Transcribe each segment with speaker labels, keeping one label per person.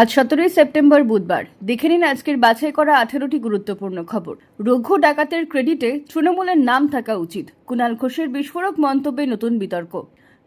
Speaker 1: আজ সতেরোই সেপ্টেম্বর বুধবার দেখে নিন আজকের বাছাই করা আঠেরোটি গুরুত্বপূর্ণ খবর রঘু ডাকাতের ক্রেডিটে তৃণমূলের নাম থাকা উচিত কুণাল ঘোষের বিস্ফোরক মন্তব্যে নতুন বিতর্ক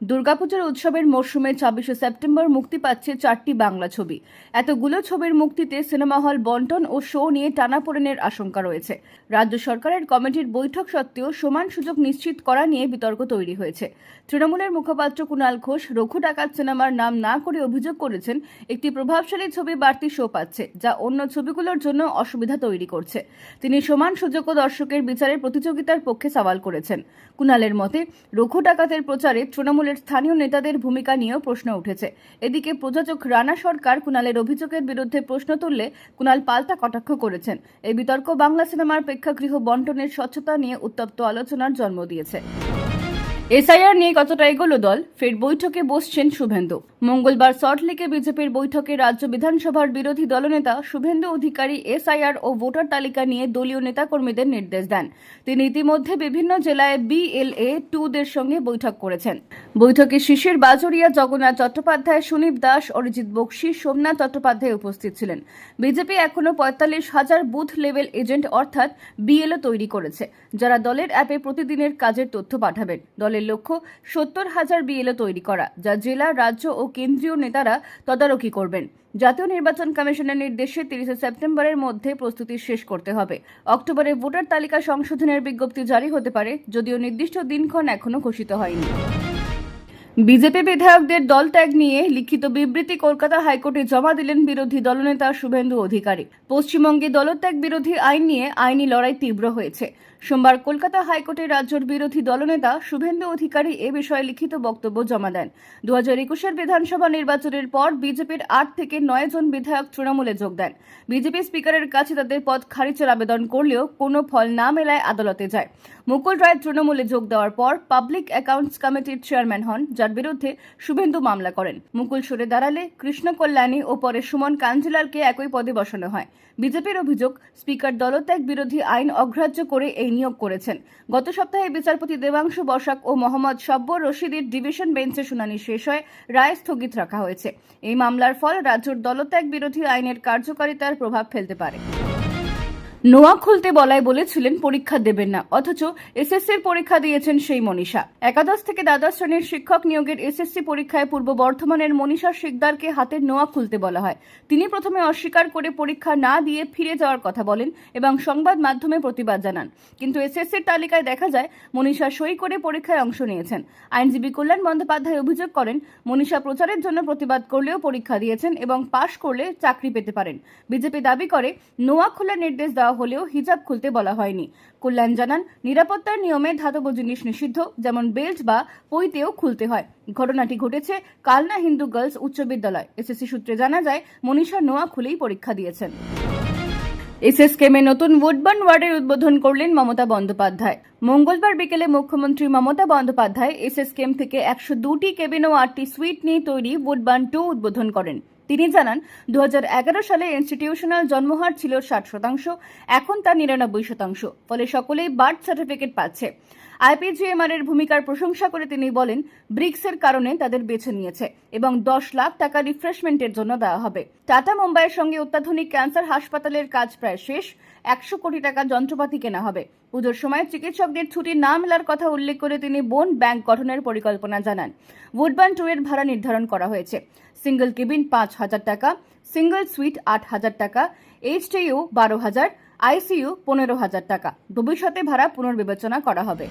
Speaker 1: দুর্গাপুজোর উৎসবের মরশুমে ছাব্বিশে সেপ্টেম্বর মুক্তি পাচ্ছে চারটি বাংলা ছবি এতগুলো ছবির মুক্তিতে সিনেমা হল বন্টন ও শো নিয়ে টানাপোড়েনের আশঙ্কা রয়েছে রাজ্য সরকারের কমিটির বৈঠক সত্ত্বেও সমান সুযোগ নিশ্চিত করা নিয়ে বিতর্ক তৈরি হয়েছে তৃণমূলের মুখপাত্র কুণাল ঘোষ রঘু ডাকাত সিনেমার নাম না করে অভিযোগ করেছেন একটি প্রভাবশালী ছবি বাড়তি শো পাচ্ছে যা অন্য ছবিগুলোর জন্য অসুবিধা তৈরি করছে তিনি সমান সুযোগ ও দর্শকের বিচারে প্রতিযোগিতার পক্ষে সওয়াল করেছেন কুণালের মতে রঘু ডাকাতের প্রচারে তৃণমূলের দলের স্থানীয় নেতাদের ভূমিকা নিয়েও প্রশ্ন উঠেছে এদিকে প্রযোজক রানা সরকার কুণালের অভিযোগের বিরুদ্ধে প্রশ্ন তুললে কুণাল পাল্টা কটাক্ষ করেছেন এই বিতর্ক বাংলা সিনেমার প্রেক্ষাগৃহ বন্টনের স্বচ্ছতা নিয়ে উত্তপ্ত আলোচনার জন্ম দিয়েছে এসআইআর নিয়ে কতটা এগোলো দল ফের বৈঠকে বসছেন শুভেন্দু মঙ্গলবার সল্টলেকে বিজেপির বৈঠকে রাজ্য বিধানসভার বিরোধী দলনেতা শুভেন্দু অধিকারী এসআইআর ও ভোটার তালিকা নিয়ে দলীয় নেতাকর্মীদের নির্দেশ দেন তিনি ইতিমধ্যে বিভিন্ন জেলায় বিএলএ টুদের সঙ্গে বৈঠক করেছেন বৈঠকে শিশির বাজরিয়া জগন্নাথ চট্টোপাধ্যায় সুনীপ দাস অরিজিৎ বক্সি সোমনাথ চট্টোপাধ্যায় উপস্থিত ছিলেন বিজেপি এখনও পঁয়তাল্লিশ হাজার বুথ লেভেল এজেন্ট অর্থাৎ বিএলও তৈরি করেছে যারা দলের অ্যাপে প্রতিদিনের কাজের তথ্য পাঠাবেন দলের দলের লক্ষ্য সত্তর হাজার বিএলও তৈরি করা যা জেলা রাজ্য ও কেন্দ্রীয় নেতারা তদারকি করবেন জাতীয় নির্বাচন কমিশনের নির্দেশে তিরিশে সেপ্টেম্বরের মধ্যে প্রস্তুতি শেষ করতে হবে অক্টোবরে ভোটার তালিকা সংশোধনের বিজ্ঞপ্তি জারি হতে পারে যদিও নির্দিষ্ট দিনক্ষণ এখনও ঘোষিত হয়নি বিজেপি বিধায়কদের দল ত্যাগ নিয়ে লিখিত বিবৃতি কলকাতা হাইকোর্টে জমা দিলেন বিরোধী দলনেতা শুভেন্দু অধিকারী পশ্চিমবঙ্গে দলত্যাগ বিরোধী আইন নিয়ে আইনি লড়াই তীব্র হয়েছে সোমবার কলকাতা হাইকোর্টে রাজ্যের বিরোধী দলনেতা শুভেন্দু অধিকারী এ বিষয়ে লিখিত বক্তব্য জমা দেন দু হাজার একুশের বিধানসভা নির্বাচনের পর বিজেপির আট থেকে নয় জন বিধায়ক তৃণমূলে যোগ দেন বিজেপি স্পিকারের কাছে তাদের পদ খারিজের আবেদন করলেও কোনো ফল না মেলায় আদালতে যায় মুকুল রায় তৃণমূলে যোগ দেওয়ার পর পাবলিক অ্যাকাউন্টস কমিটির চেয়ারম্যান হন যার বিরুদ্ধে শুভেন্দু মামলা করেন মুকুল সরে দাঁড়ালে কৃষ্ণ কল্যাণী ও পরে সুমন কাঞ্জিলালকে একই পদে বসানো হয় বিজেপির অভিযোগ স্পিকার দলত্যাগ বিরোধী আইন অগ্রাহ্য করে এই নিয়োগ করেছেন গত সপ্তাহে বিচারপতি দেবাংশু বসাক ও মোহাম্মদ সব্বর রশিদের ডিভিশন বেঞ্চে শুনানি শেষ হয় রায় স্থগিত রাখা হয়েছে এই মামলার ফল রাজ্যের দলত্যাগ বিরোধী আইনের কার্যকারিতার প্রভাব ফেলতে পারে নোয়া খুলতে বলায় বলেছিলেন পরীক্ষা দেবেন না অথচ এসএসসির পরীক্ষা দিয়েছেন সেই মনীষা একাদশ থেকে দ্বাদশ শ্রেণীর শিক্ষক নিয়োগের এসএসসি পরীক্ষায় পূর্ব বর্ধমানের মনীষা শিকদারকে হাতের নোয়া খুলতে বলা হয় তিনি প্রথমে অস্বীকার করে পরীক্ষা না দিয়ে ফিরে যাওয়ার কথা বলেন এবং সংবাদ মাধ্যমে প্রতিবাদ জানান কিন্তু এসএসসির তালিকায় দেখা যায় মনীষা সই করে পরীক্ষায় অংশ নিয়েছেন আইনজীবী কল্যাণ বন্দ্যোপাধ্যায় অভিযোগ করেন মনীষা প্রচারের জন্য প্রতিবাদ করলেও পরীক্ষা দিয়েছেন এবং পাশ করলে চাকরি পেতে পারেন বিজেপি দাবি করে নোয়া খোলার নির্দেশ দেওয়া হলেও হিজাব খুলতে বলা হয়নি কল্যাণ জানান নিরাপত্তার নিয়মে ধাতব জিনিস নিষিদ্ধ যেমন বেল্ট বা পইতেও খুলতে হয় ঘটনাটি ঘটেছে কালনা হিন্দু গার্লস উচ্চ বিদ্যালয় এসএসসি সূত্রে জানা যায় মনীষা নোয়া খুলেই পরীক্ষা দিয়েছেন কেমে নতুন উডবার্ন ওয়ার্ডের উদ্বোধন করলেন মমতা বন্দ্যোপাধ্যায় মঙ্গলবার বিকেলে মুখ্যমন্ত্রী মমতা বন্দ্যোপাধ্যায় কেম থেকে একশো দুটি কেবিন ও আটটি সুইট নিয়ে তৈরি উডবার্ন টু উদ্বোধন করেন তিনি জানান দু সালে ইনস্টিটিউশনাল জন্মহার ছিল ষাট শতাংশ এখন তা নিরানব্বই শতাংশ ফলে সকলেই বার্থ সার্টিফিকেট পাচ্ছে আইপিজিএমআর এর ভূমিকার প্রশংসা করে তিনি বলেন ব্রিক্সের কারণে তাদের বেছে নিয়েছে এবং দশ লাখ টাকা রিফ্রেশমেন্টের জন্য দেওয়া হবে টাটা মুম্বাইয়ের সঙ্গে অত্যাধুনিক ক্যান্সার হাসপাতালের কাজ প্রায় শেষ একশো কোটি টাকা যন্ত্রপাতি কেনা হবে পুজোর সময় চিকিৎসকদের ছুটি না মেলার কথা উল্লেখ করে তিনি বোন ব্যাংক গঠনের পরিকল্পনা জানান উডবান টু এর ভাড়া নির্ধারণ করা হয়েছে সিঙ্গল কেবিন পাঁচ হাজার টাকা সিঙ্গল সুইট আট হাজার টাকা এইচটিইউ বারো হাজার আইসিইউ পনেরো হাজার টাকা ভবিষ্যতে ভাড়া পুনর্বিবেচনা করা হবে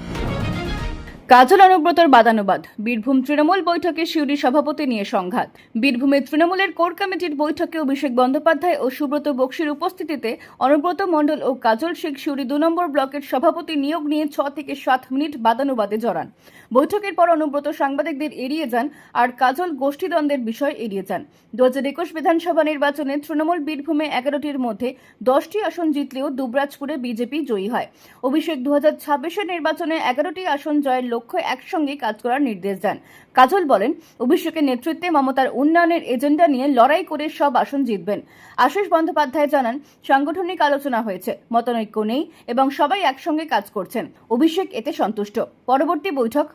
Speaker 1: কাজল অনুব্রতর বাদানুবাদ বীরভূম তৃণমূল বৈঠকে শিউরি সভাপতি নিয়ে সংঘাত বীরভূমে তৃণমূলের কোর কমিটির বৈঠকে অভিষেক বন্দ্যোপাধ্যায় ও সুব্রত বক্সির উপস্থিতিতে অনুব্রত মণ্ডল ও কাজল শেখ শিউরি দু নম্বর ব্লকের সভাপতি নিয়োগ নিয়ে ছ থেকে সাত মিনিট বাদানুবাদে জড়ান বৈঠকের পর অনুব্রত সাংবাদিকদের এড়িয়ে যান আর কাজল গোষ্ঠীদ্বন্দ্বের বিষয় এড়িয়ে যান দু হাজার একুশ বিধানসভা নির্বাচনে তৃণমূল বীরভূমে এগারোটির মধ্যে দশটি আসন জিতলেও দুবরাজপুরে বিজেপি জয়ী হয় অভিষেক দু হাজার ছাব্বিশের নির্বাচনে এগারোটি আসন জয়ের লক্ষ্য একসঙ্গে কাজ করার নির্দেশ দেন কাজল বলেন অভিষেকের নেতৃত্বে মমতার উন্নয়নের এজেন্ডা নিয়ে লড়াই করে সব আসন জিতবেন আশিস বন্দ্যোপাধ্যায় জানান সাংগঠনিক আলোচনা হয়েছে মতানৈক্য নেই এবং সবাই একসঙ্গে কাজ করছেন অভিষেক এতে সন্তুষ্ট পরবর্তী বৈঠক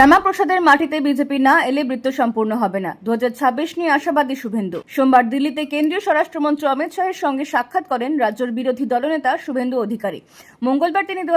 Speaker 1: শ্যামাপ্রসাদের মাটিতে বিজেপি না এলে বৃত্ত সম্পূর্ণ হবে না দু নিয়ে আশাবাদী শুভেন্দু সোমবার দিল্লিতে কেন্দ্রীয় স্বরাষ্ট্রমন্ত্রী অমিত শাহের সঙ্গে সাক্ষাৎ করেন রাজ্যের বিরোধী দলনেতা শুভেন্দু অধিকারী মঙ্গলবার তিনি দু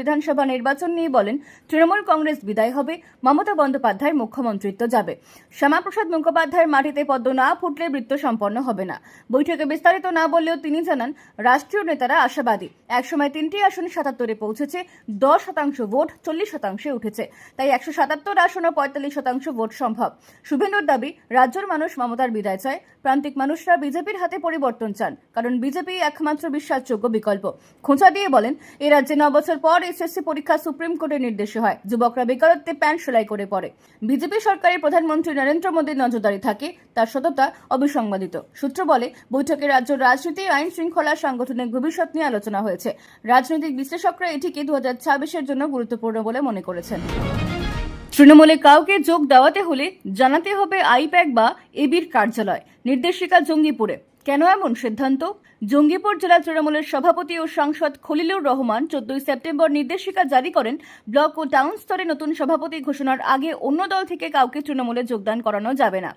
Speaker 1: বিধানসভা নির্বাচন নিয়ে বলেন তৃণমূল কংগ্রেস বিদায় হবে মমতা বন্দ্যোপাধ্যায় মুখ্যমন্ত্রিত্ব যাবে শ্যামাপ্রসাদ মুখোপাধ্যায়ের মাটিতে পদ্ম না ফুটলে বৃত্ত সম্পন্ন হবে না বৈঠকে বিস্তারিত না বললেও তিনি জানান রাষ্ট্রীয় নেতারা আশাবাদী একসময় তিনটি আসন সাতাত্তরে পৌঁছেছে দশ শতাংশ ভোট চল্লিশ শতাংশে উঠেছে তাই একশো সাতাত্তর আসন ও পঁয়তাল্লিশ শতাংশ ভোট সম্ভব শুভেন্দুর দাবি রাজ্যের মানুষ মমতার বিদায় চায় প্রান্তিক মানুষরা বিজেপির হাতে পরিবর্তন চান কারণ বিজেপি একমাত্র বিশ্বাসযোগ্য বিকল্প খোঁচা দিয়ে বলেন এ রাজ্যে ন বছর পর এসএসসি পরীক্ষা সুপ্রিম কোর্টের নির্দেশে হয় যুবকরা বেকারত্বে প্যান্ট সেলাই করে পড়ে বিজেপি সরকারের প্রধানমন্ত্রী নরেন্দ্র মোদীর নজরদারি থাকে তার সততা অবিসংবাদিত সূত্র বলে বৈঠকে রাজ্য রাজনীতি আইন শৃঙ্খলা সাংগঠনিক ভবিষ্যৎ নিয়ে আলোচনা হয়েছে রাজনৈতিক বিশ্লেষকরা এটিকে দু হাজার জন্য গুরুত্বপূর্ণ বলে মনে করেছেন তৃণমূলে কাউকে যোগ দেওয়াতে হলে জানাতে হবে আইপ্যাক বা এবির কার্যালয় নির্দেশিকা জঙ্গিপুরে কেন এমন সিদ্ধান্ত জঙ্গিপুর জেলা তৃণমূলের সভাপতি ও সাংসদ খলিলুর রহমান চোদ্দই সেপ্টেম্বর নির্দেশিকা জারি করেন ব্লক ও টাউন স্তরে নতুন সভাপতি ঘোষণার আগে অন্য দল থেকে কাউকে তৃণমূলে যোগদান করানো যাবে না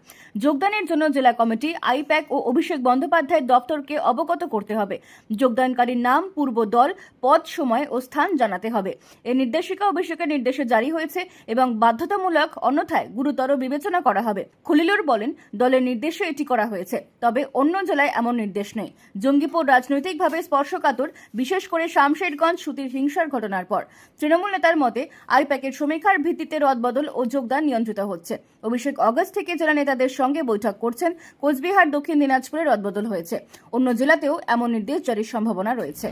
Speaker 1: যোগদানের জন্য জেলা কমিটি আইপ্যাক ও অভিষেক বন্দ্যোপাধ্যায়ের দপ্তরকে অবগত করতে হবে যোগদানকারীর নাম পূর্ব দল পদ সময় ও স্থান জানাতে হবে এই নির্দেশিকা অভিষেকের নির্দেশে জারি হয়েছে এবং বাধ্যতামূলক অন্যথায় গুরুতর বিবেচনা করা হবে খলিলুর বলেন দলের নির্দেশে এটি করা হয়েছে তবে অন্য জেলায় এমন নির্দেশ নেই জঙ্গিপুর রাজনৈতিকভাবে স্পর্শকাতর বিশেষ করে শামশেরগঞ্জ সুতির হিংসার ঘটনার পর তৃণমূল নেতার মতে আইপ্যাকের সমীক্ষার ভিত্তিতে রদবদল ও যোগদান নিয়ন্ত্রিত হচ্ছে অভিষেক অগস্ট থেকে জেলা নেতাদের সঙ্গে বৈঠক করছেন কোচবিহার দক্ষিণ দিনাজপুরে রদবদল হয়েছে অন্য জেলাতেও এমন নির্দেশ জারির সম্ভাবনা রয়েছে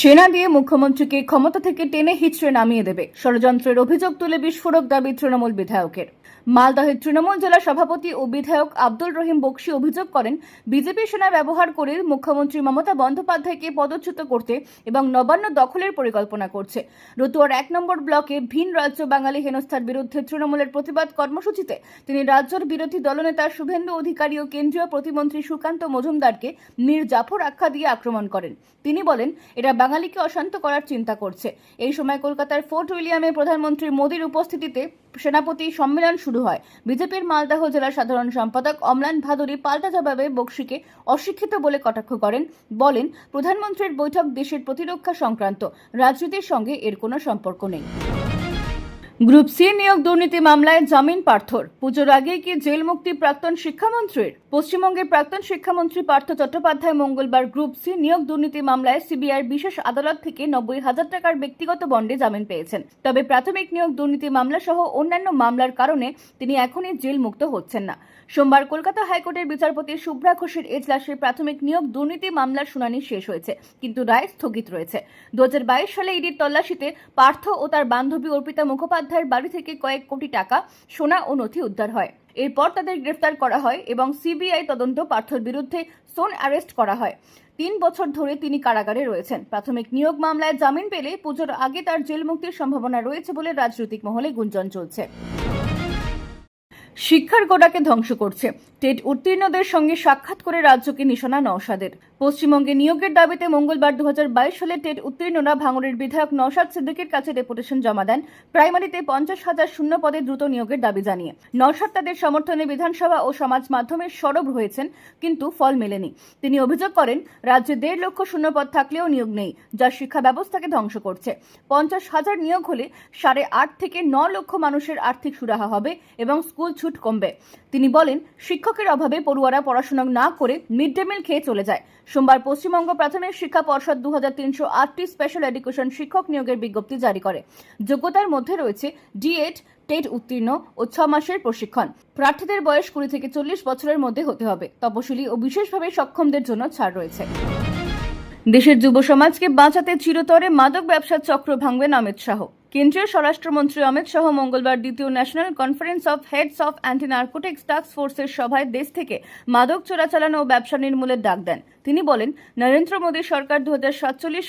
Speaker 1: সেনা দিয়ে মুখ্যমন্ত্রীকে ক্ষমতা থেকে টেনে হিচড়ে নামিয়ে দেবে ষড়যন্ত্রের অভিযোগ তুলে বিস্ফোরক দাবি তৃণমূল বিধায়কের মালদহের তৃণমূল জেলা সভাপতি ও বিধায়ক আব্দুল রহিম বক্সি অভিযোগ করেন বিজেপি সেনা ব্যবহার করে মুখ্যমন্ত্রী মমতা বন্দ্যোপাধ্যায়কে পদচ্যুত করতে এবং নবান্ন দখলের পরিকল্পনা করছে রতুয়ার এক নম্বর ব্লকে ভিন রাজ্য বাঙালি হেনস্থার বিরুদ্ধে তৃণমূলের প্রতিবাদ কর্মসূচিতে তিনি রাজ্যের বিরোধী দলনেতা শুভেন্দু অধিকারী ও কেন্দ্রীয় প্রতিমন্ত্রী সুকান্ত মজুমদারকে মীর জাফর আখ্যা দিয়ে আক্রমণ করেন তিনি বলেন এরা বাঙালিকে অশান্ত করার চিন্তা করছে এই সময় কলকাতার ফোর্ট উইলিয়ামে প্রধানমন্ত্রী মোদীর উপস্থিতিতে সেনাপতি সম্মেলন শুরু শুরু হয় বিজেপির মালদাহ জেলার সাধারণ সম্পাদক অমলান ভাদুরী পাল্টা জবাবে বক্সিকে অশিক্ষিত বলে কটাক্ষ করেন বলেন প্রধানমন্ত্রীর বৈঠক দেশের প্রতিরক্ষা সংক্রান্ত রাজনীতির সঙ্গে এর কোনো সম্পর্ক নেই গ্রুপ সি নিয়োগ দুর্নীতি মামলায় জামিন পার্থর পুজোর আগে কি জেল মুক্তি প্রাক্তন শিক্ষামন্ত্রীর পশ্চিমবঙ্গের প্রাক্তন শিক্ষামন্ত্রী পার্থ চট্টোপাধ্যায় মঙ্গলবার গ্রুপ সি নিয়োগ দুর্নীতি মামলায় সিবিআইয়ের বিশেষ আদালত থেকে নব্বই হাজার টাকার ব্যক্তিগত বন্ডে জামিন পেয়েছেন তবে প্রাথমিক নিয়োগ দুর্নীতি মামলা সহ অন্যান্য মামলার কারণে তিনি এখনই জেল মুক্ত হচ্ছেন না সোমবার কলকাতা হাইকোর্টের বিচারপতি শুভ্রা ঘোষের এজলাসে প্রাথমিক নিয়োগ দুর্নীতি মামলার শুনানি শেষ হয়েছে কিন্তু রায় স্থগিত রয়েছে দু সালে ইডির তল্লাশিতে পার্থ ও তার বান্ধবী অর্পিতা মুখোপাধ্যায়ের বাড়ি থেকে কয়েক কোটি টাকা সোনা ও নথি উদ্ধার হয় এরপর তাদের গ্রেফতার করা হয় এবং সিবিআই তদন্ত পার্থর বিরুদ্ধে সোন অ্যারেস্ট করা হয় তিন বছর ধরে তিনি কারাগারে রয়েছেন প্রাথমিক নিয়োগ মামলায় জামিন পেলে পুজোর আগে তার জেল মুক্তির সম্ভাবনা রয়েছে বলে রাজনৈতিক মহলে গুঞ্জন চলছে শিক্ষার গোড়াকে ধ্বংস করছে টেট উত্তীর্ণদের সঙ্গে সাক্ষাৎ করে রাজ্যকে নিশানা নওশাদের পশ্চিমবঙ্গে নিয়োগের দাবিতে মঙ্গলবার দু সালে টেট উত্তীর্ণরা ভাঙড়ের বিধায়ক নওশাদ সিদ্দিকের কাছে ডেপুটেশন জমা দেন প্রাইমারিতে পঞ্চাশ হাজার শূন্য পদে দ্রুত নিয়োগের দাবি জানিয়ে নওশাদ তাদের সমর্থনে বিধানসভা ও সমাজ মাধ্যমে সরব হয়েছেন কিন্তু ফল মেলেনি তিনি অভিযোগ করেন রাজ্যে দেড় লক্ষ শূন্য পদ থাকলেও নিয়োগ নেই যা শিক্ষা ব্যবস্থাকে ধ্বংস করছে পঞ্চাশ হাজার নিয়োগ হলে সাড়ে আট থেকে ন লক্ষ মানুষের আর্থিক সুরাহা হবে এবং স্কুল ছুট কমবে তিনি বলেন শিক্ষকের অভাবে পড়ুয়ারা পড়াশোনা না করে মিড ডে মিল খেয়ে চলে যায় সোমবার পশ্চিমবঙ্গ প্রাথমিক শিক্ষা পর্ষদ দু আটটি স্পেশাল এডুকেশন শিক্ষক নিয়োগের বিজ্ঞপ্তি জারি করে যোগ্যতার মধ্যে রয়েছে ডিএড টেট উত্তীর্ণ ও ছ মাসের প্রশিক্ষণ প্রার্থীদের বয়স কুড়ি থেকে চল্লিশ বছরের মধ্যে হতে হবে তপশিলি ও বিশেষভাবে সক্ষমদের জন্য ছাড় রয়েছে দেশের যুব সমাজকে বাঁচাতে চিরতরে মাদক ব্যবসার চক্র ভাঙবেন অমিত শাহ কেন্দ্রীয় স্বরাষ্ট্রমন্ত্রী অমিত শাহ মঙ্গলবার দ্বিতীয় national conference of heads of anti narcotics task ফোর্সের সভায় দেশ থেকে মাদক চোরাচালান ও ব্যবসা নির্মূলের ডাক দেন তিনি বলেন নরেন্দ্র মোদী সরকার দু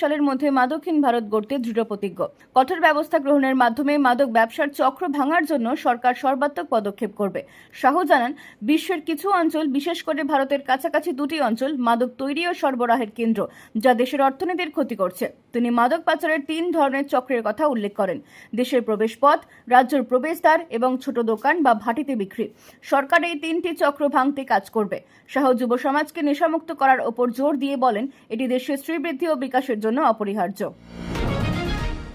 Speaker 1: সালের মধ্যে মাদকহীন ভারত গড়তে দৃঢ়প্রতিজ্ঞ কঠোর ব্যবস্থা গ্রহণের মাধ্যমে মাদক ব্যবসার চক্র ভাঙার জন্য সরকার সর্বাত্মক পদক্ষেপ করবে শাহ জানান বিশ্বের কিছু অঞ্চল বিশেষ করে ভারতের কাছাকাছি দুটি অঞ্চল মাদক তৈরি ও সরবরাহের কেন্দ্র যা দেশের অর্থনীতির ক্ষতি করছে তিনি মাদক পাচারের তিন ধরনের চক্রের কথা উল্লেখ করেন করেন দেশের প্রবেশপথ রাজ্যের প্রবেশদ্বার এবং ছোট দোকান বা ভাটিতে বিক্রি সরকার এই তিনটি চক্র ভাঙতে কাজ করবে শাহ যুব সমাজকে নেশামুক্ত করার ওপর জোর দিয়ে বলেন এটি দেশের শ্রীবৃদ্ধি ও বিকাশের জন্য অপরিহার্য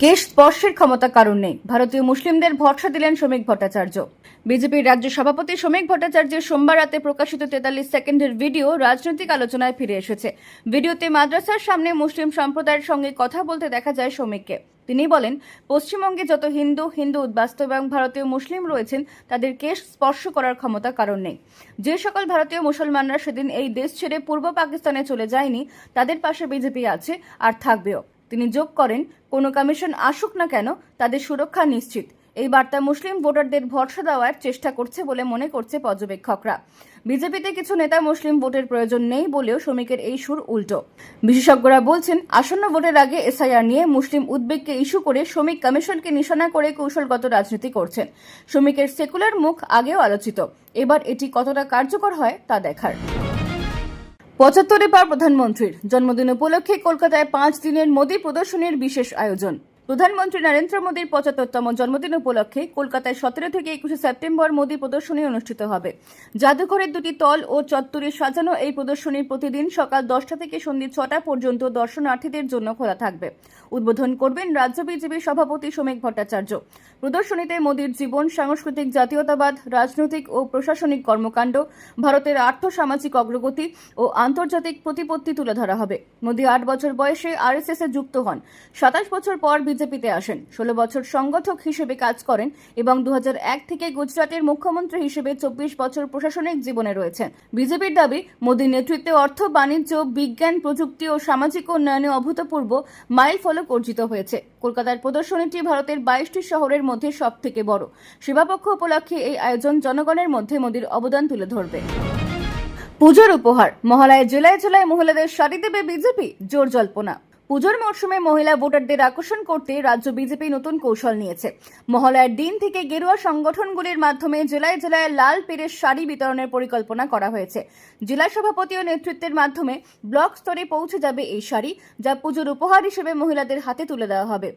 Speaker 1: কেশ স্পর্শের ক্ষমতা কারণ নেই ভারতীয় মুসলিমদের ভরসা দিলেন শ্রমিক ভট্টাচার্য বিজেপির রাজ্য সভাপতি শ্রমিক ভট্টাচার্যের সোমবার রাতে প্রকাশিত তেতাল্লিশ সেকেন্ডের ভিডিও রাজনৈতিক আলোচনায় ফিরে এসেছে ভিডিওতে মাদ্রাসার সামনে মুসলিম সম্প্রদায়ের সঙ্গে কথা বলতে দেখা যায় শ্রমিককে তিনি বলেন পশ্চিমবঙ্গে যত হিন্দু হিন্দু উদ্বাস্ত এবং ভারতীয় মুসলিম রয়েছেন তাদের কেশ স্পর্শ করার ক্ষমতা কারণ নেই যে সকল ভারতীয় মুসলমানরা সেদিন এই দেশ ছেড়ে পূর্ব পাকিস্তানে চলে যায়নি তাদের পাশে বিজেপি আছে আর থাকবেও তিনি যোগ করেন কোনো কমিশন আসুক না কেন তাদের সুরক্ষা নিশ্চিত এই বার্তা মুসলিম ভোটারদের ভরসা দেওয়ার চেষ্টা করছে বলে মনে করছে পর্যবেক্ষকরা বিজেপিতে কিছু নেতা মুসলিম ভোটের প্রয়োজন নেই বলেও শ্রমিকের এই সুর উল্টো বিশেষজ্ঞরা বলছেন আসন্ন ভোটের আগে এসআইআর নিয়ে মুসলিম উদ্বেগকে ইস্যু করে শ্রমিক কমিশনকে নিশানা করে কৌশলগত রাজনীতি করছেন শ্রমিকের সেকুলার মুখ আগেও আলোচিত এবার এটি কতটা কার্যকর হয় তা দেখার পঁচাত্তরে পার প্রধানমন্ত্রীর জন্মদিন উপলক্ষে কলকাতায় পাঁচ দিনের মোদী প্রদর্শনীর বিশেষ আয়োজন প্রধানমন্ত্রী নরেন্দ্র মোদীর পঁচাত্তরতম জন্মদিন উপলক্ষে কলকাতায় সতেরো থেকে একুশে সেপ্টেম্বর মোদী প্রদর্শনী অনুষ্ঠিত হবে জাদুঘরের দুটি তল ও চত্বরে সাজানো এই প্রদর্শনী প্রতিদিন সকাল দশটা থেকে সন্ধ্যে ছটা পর্যন্ত দর্শনার্থীদের জন্য খোলা থাকবে উদ্বোধন করবেন রাজ্য বিজেপি সভাপতি সমীক ভট্টাচার্য প্রদর্শনীতে মোদীর জীবন সাংস্কৃতিক জাতীয়তাবাদ রাজনৈতিক ও প্রশাসনিক কর্মকাণ্ড ভারতের আর্থ সামাজিক অগ্রগতি ও আন্তর্জাতিক প্রতিপত্তি তুলে ধরা হবে মোদী আট বছর বয়সে আরএসএস এ যুক্ত হন সাতাশ বছর পর বিজেপিতে আসেন ষোলো বছর সংগঠক হিসেবে কাজ করেন এবং দু থেকে গুজরাটের মুখ্যমন্ত্রী হিসেবে চব্বিশ বছর প্রশাসনিক জীবনে রয়েছেন বিজেপির দাবি মোদীর নেতৃত্বে অর্থ বাণিজ্য বিজ্ঞান প্রযুক্তি ও সামাজিক উন্নয়নে অভূতপূর্ব মাইল ফলক অর্জিত হয়েছে কলকাতার প্রদর্শনীটি ভারতের বাইশটি শহরের মধ্যে সব থেকে বড় সেবাপক্ষ উপলক্ষে এই আয়োজন জনগণের মধ্যে মোদীর অবদান তুলে ধরবে পুজোর উপহার মহালয় জেলায় জেলায় মহিলাদের সারি দেবে বিজেপি জোর জল্পনা পুজোর মরশুমে মহিলা ভোটারদের আকর্ষণ করতে রাজ্য বিজেপি নতুন কৌশল নিয়েছে মহলার দিন থেকে গেরুয়া সংগঠনগুলির মাধ্যমে জেলায় জেলায় লাল পেরের শাড়ি বিতরণের পরিকল্পনা করা হয়েছে জেলা সভাপতি ও নেতৃত্বের মাধ্যমে ব্লক স্তরে পৌঁছে যাবে এই শাড়ি যা পুজোর উপহার হিসেবে মহিলাদের হাতে তুলে দেওয়া হবে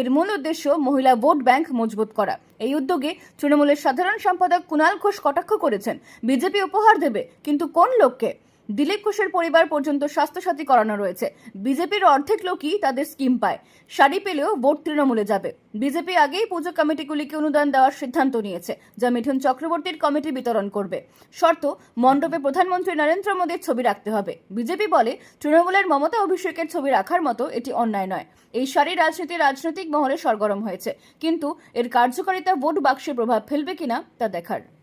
Speaker 1: এর মূল উদ্দেশ্য মহিলা ভোট ব্যাংক মজবুত করা এই উদ্যোগে তৃণমূলের সাধারণ সম্পাদক কুণাল ঘোষ কটাক্ষ করেছেন বিজেপি উপহার দেবে কিন্তু কোন লোককে দিলীপ ঘোষের পরিবার পর্যন্ত স্বাস্থ্যসাথী করানো রয়েছে বিজেপির অর্ধেক লোকই তাদের স্কিম পায় শাড়ি পেলেও ভোট তৃণমূলে যাবে বিজেপি আগেই পুজো কমিটিগুলিকে অনুদান দেওয়ার সিদ্ধান্ত নিয়েছে যা মিঠুন চক্রবর্তীর কমিটি বিতরণ করবে শর্ত মণ্ডপে প্রধানমন্ত্রী নরেন্দ্র মোদীর ছবি রাখতে হবে বিজেপি বলে তৃণমূলের মমতা অভিষেকের ছবি রাখার মতো এটি অন্যায় নয় এই শাড়ি রাজনীতি রাজনৈতিক মহলে সরগরম হয়েছে কিন্তু এর কার্যকারিতা ভোট বাক্সে প্রভাব ফেলবে কিনা তা দেখার